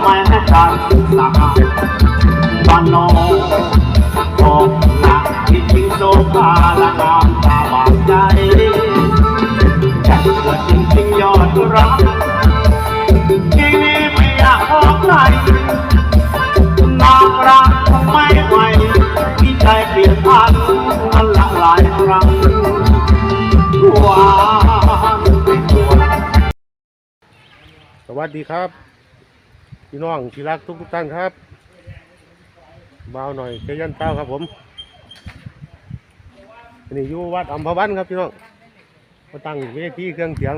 แม้กันสหายวันโนโอ้หนักที่จริงโซฟาละน้ำตาบาดใจแค่เกิดจริงๆยอดรักทีนี้ไม่อยากพบใครน้ำรักคงไมไหวที่ใจเปลี่ยนพันมันละหลายครั้งหวาสวัสดีครับ พี่น้องที่รักทุกทุกท่านครับเบาหน่อยเจยันเต้าครับผมอันนี่อยู่วัดอัมพวันครับพี่น้องมาตั้งเวทีเครื่องเสียง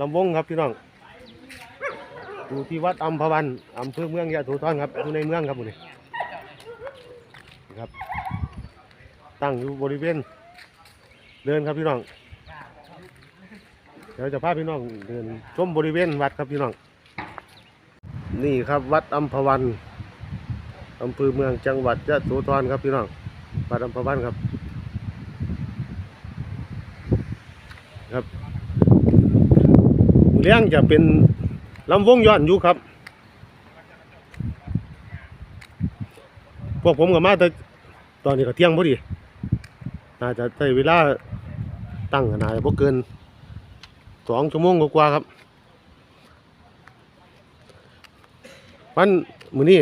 ลำวงครับพี่น้องอยู่ที่วัดอัมพวันอำเภอเมืองยะโสธรครับอยู่ในเมืองครับผมนี่ครับ ตั้งอยู่บริเวณเดินครับพี่น้องเดี๋ยวจะพาพี่น้องเดินชมบริเวณวัดครับพี่น้อง นี่ครับวัดอัมพวันอำเภอเมืองจังหวัดยะโสธรครับพี่น้องวัดอัมพวันครับ ครับเลี้ยงจะเป็นลำวงย้อนอยู่ครับ พวกผมกับมาแต่ตอนนี้ก็เที่ยงพอดีน่าจะใช้เวลาตั้งขนาดบ่เกินสองชั่วโมงกว่าครับ วันมือนี้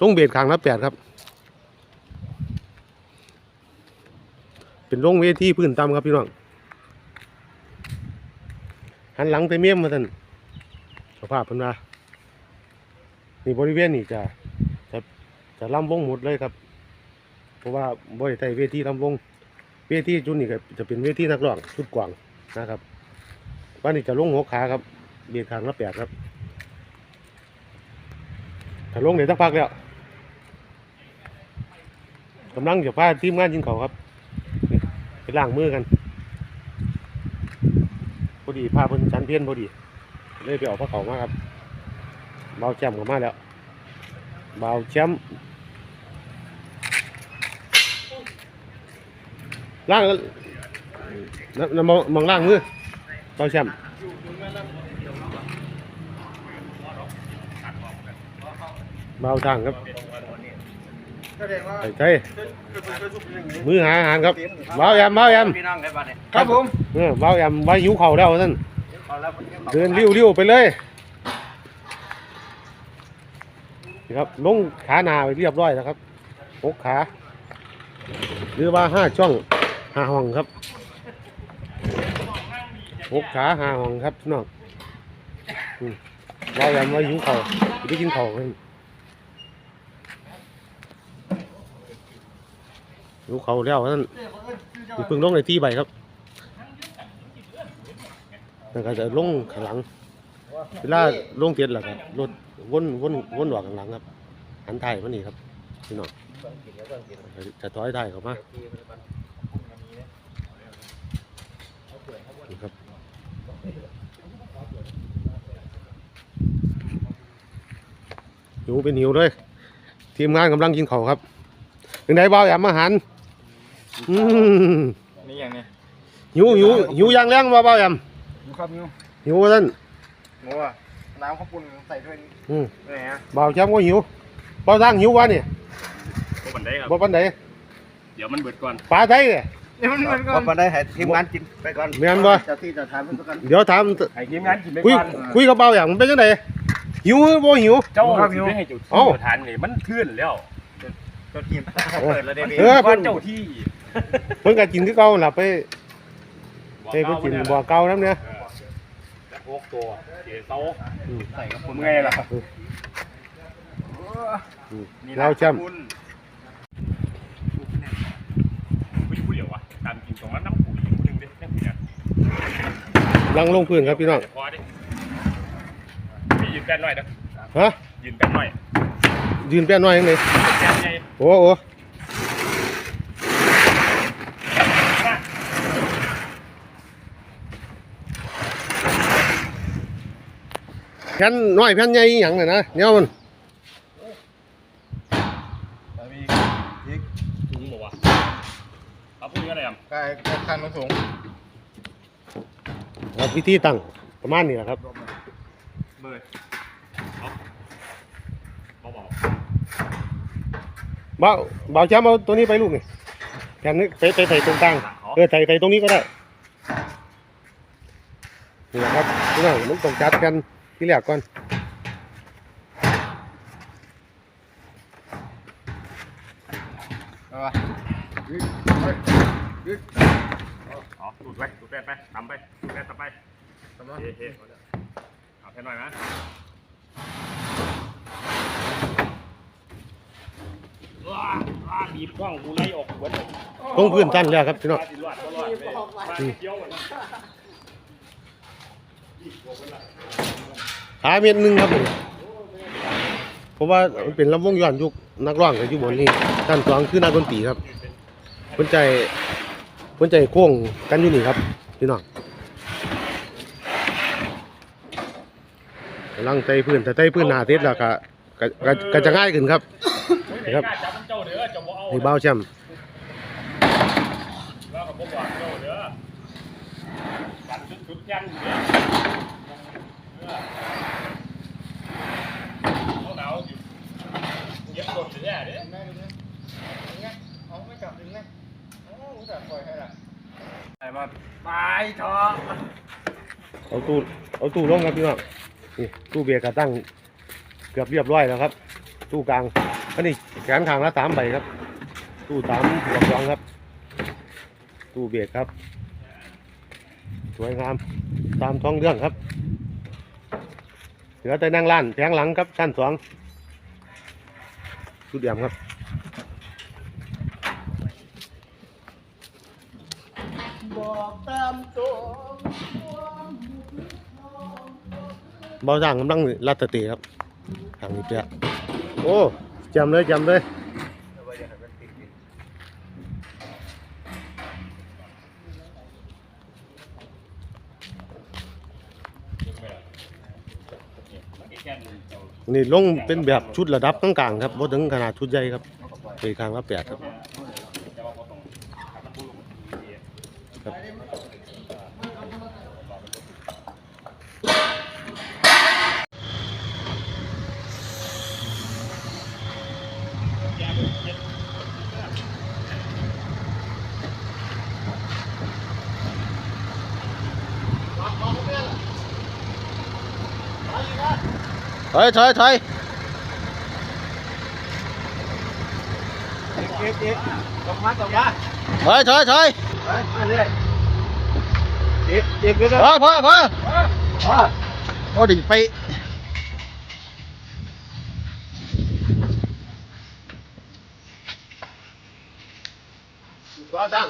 ลงเบียดขางละแปดครับ เป็นลงเวทีพื้นต่ำครับพี่น้องหันหลังไปเมียมมาท่านสภาพเพิ่นว่านี่บริเวณนี่จะจะจะลำวงหมดเลยครับ เพราะว่าบ่ได้ใช้เวทีลำวงเวทีจุดนี้ก็จะเป็นเวทีนักร้องชุดกว้างนะครับวันนี้จะลงหกขาครับเบียดขางละแปดครับ ถ้าลงเดี๋ยวสักพักแล้วกำลังจะพาทีมงานยิงเขาครับไปล้างมือกันพอดีพาเพิ่นจันเพี้ยนพอดีเลยไปออกพระเขามาครับเบาแชมป์ก็มาแล้วเบาแชมป์ล่างนั่นนั่นมองมองล่างมือเบาแชมป์ เบาทางครับใส่ใจมือหาอาหารครับเบาแยมเบาแยมพี่น้องได้ป่ะเนี่ยครับผมเออเบาแอมไว้หิวเข่าวแล้วท่านเดินริ้วริ้วๆไปเลยนี่ครับลงขาหนาไปเรียบร้อยแล้วครับหกขา หรือว่าห้าช่องห้าห้องครับหกขาห้าห้องครับพี่น้องอืมเบาแอมไว้หิวเข่าวไปกินเข่าวกัน หิวเขาแล้วท่านนี่เพิ่งลงในที่ใบครับแล้วก็จะลงข้างหลังเวลาลงเตียนแล้วครับรถวนวนวนออกข้างหลังครับหันไทายมานี่ครับพี่น้องจะถอยไทายเข้ามานี่ครับหิวเป็นหิวเลย ทีมงานกำลังกินข้าวครับถึงไหนบ้าวแอมอาหาร อืมนี่อย่างนี้หิวหิวหิวอย่างแรงบ่บ้าวแอมยูครับยูหิวว่าท่านงัวน้ำข้าวปุ้นใส่ด้วยอืมนี่ฮะบ่าวแชมป์ก็หิวบ่าวทางหิววะนี่ก็บันไดครับบ่ปันไหนเดี๋ยวมันเบิดก่อนปลาไทยเนี่ยนี่มันมันก็มาได้ให้ทีมงานกินไปก่อนแม่นบ่เจ้าที่เจ้าทานเพิ่นกันเดี๋ยวถามไอ้ทีมงานกินไปคุยก่อนคุยกับบ่าวอย่างมันเป็นจังไดหิวหรือบ่หิว เจ้าสิไม่ให้เจ้าที่เอ้าเจ้าทานนี่มันขึ้นแล้ว เจ้าทีมเปิดแล้วเด้พี่เออว่าเพิ่นเจ้าที่ เพิ่นก็กินคือเก่าล่ะไปบอกไปเพิ่นกินเาบ่อเก่านํเนี่ยเออแล้วโคกตัวเดี๋ยวเซาอืมใส่กับผมไงล่ะอืมนี่เราแชมป์คุณผู้อยู่ผู้เดียววะตามกินตรงนั้นน้ำปุ๋ยผู้หนึงเด้น้ำปุ๋ยเนี่ยลังลงพื้นครับพี่น้องพอดิพี่ยืนแป้นหน่อยนะฮะยืนแป้นหน่อยยืนแป้นน้อยจังไดแป้นใหญ่โอ้โห ผ่นน้อยแผ่นใหญ่อหย่างเลยนะเนี่ยมันแล้วมีอีกถุอกเอาพวกนี้ก็ได้อะกายกายคันมันสูงเอาพิธีตั้งประมาณนี้แหละครับ เบยเบาเบาเบาจ้ำเอาตัวนี้ไปลูกนี่แผ่นนี้ไปไปใส่ตรงกลางเออใส่ใส่ตรงนี้ก็ได้นี่แหละครับนี่น้องมันต้องจัดกัน ที่แรกก่อนเอาวะอ๋อดูดไว้ดูดแป้ไปทำไปดูดแป้ต่อไปทำมาเฮ้เฮ้เอาเถอะเอาแค่หน่อยนะว้าว้าบีบกล้องกูไล่ออกหัวเลยตรงพื้นสั้นแล้วครับพี่น้องรอดรอดรอดเลยม ขาเม็ดหนึ่งครับผมเพราะว่ามันเป็นลำวงย้อนยุคนักร้องก็อยู่บนนี้ด้านสองคือนักดนตรีครับเพิ่นใจเพิ่นใจโค้งกันอยู่นี่ครับพี่น้องกำลังไตพื้นแต่ไตพื้นหนาเทศแล้วก็ก็ก็ก็จะง่ายขึ้นครับครับนี่เบาแชมป์ เย็บกดเลยเนี่ยด้อแม่ดูนะดึงไงเอาไม่กลับดึงไงเอ้าอุตส่าห์ปล่อยให้ละไปมาไปทอเอาตู้เอาตู้ลงครับพี่น้องนี่ตู้เบียร์ก็ตั้งเกือบเรียบร้อยแล้วครับ ตู้กลางอันนี้แขนข้างละสามใบครับ ตู้สามหัวรองครับ ตู้เบียร์ครับ สวยงามตามท้องเรื่องครับเหลือแต่นั่งร้านแผงหลังครับชั้นสอง ชุดเดียมครับบอกตามตัวเบาด่างกำลังรัดตะเตะครับทางนี้เปียโอ้จำเลยจำเลยเอาไว้เดี๋ยวให้มันติดดิ นี่ลงเป็นแบบชุดระดับกลางๆครับบ่ถึงขนาดชุดใหญ่ครับไปข้างละแปดครับ ถอยถอยถอยเก็บเก็บกลับมากลับมาถอยถอยถอยไปเรื่อยเก็บเก็บเก็บพอพอพอพอพอดิไปก็ตั้ง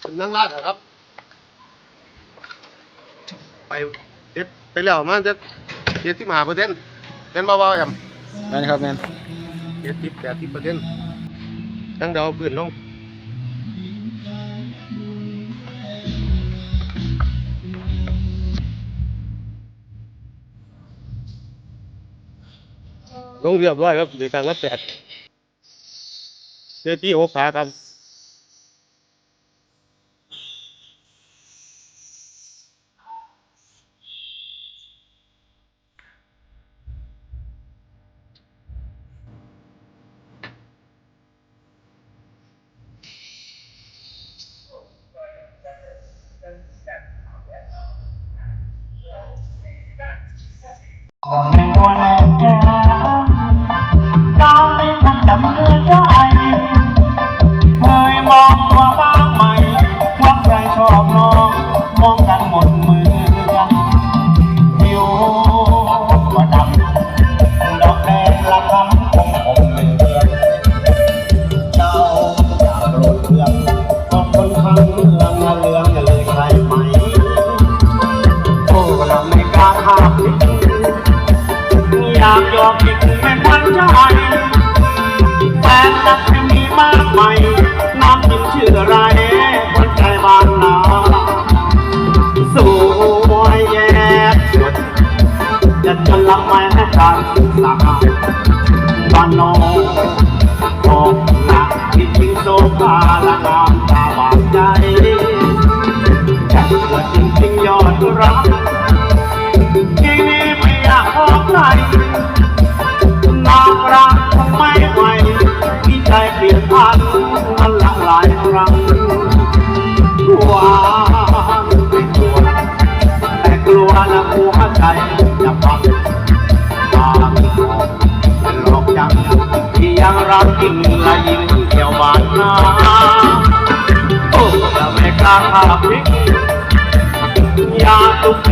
เป็นนั่งลาดเหรอครับ ไปเด็ดไปแล้วมาเด็ด เจ็ดสิบห้าเปอร์เซ็นต์เป็นเบาๆแอมนั่นครับแมนเจ็ดสิบแปดสิบเปอร์เซ็นต์ตั้งเดาพื้นลงลงเรียบร้อยครับในการรับแปดเจ้าที่หกขาครับ จากยอมอีกแม่นวันใจแฟนตักยังมีมากมายน้ำหนึ่ชื่อไรคนใจบางนาสวยแย่จะจนละไม่ให้กันสักาบ้านนอก ใจจะพักตาที่มองเป็นหลอกจังที่ยังรักจริงและยิ่งเที่ยวบานนาโอ้จะไม่กล้าพาพริกยาตุก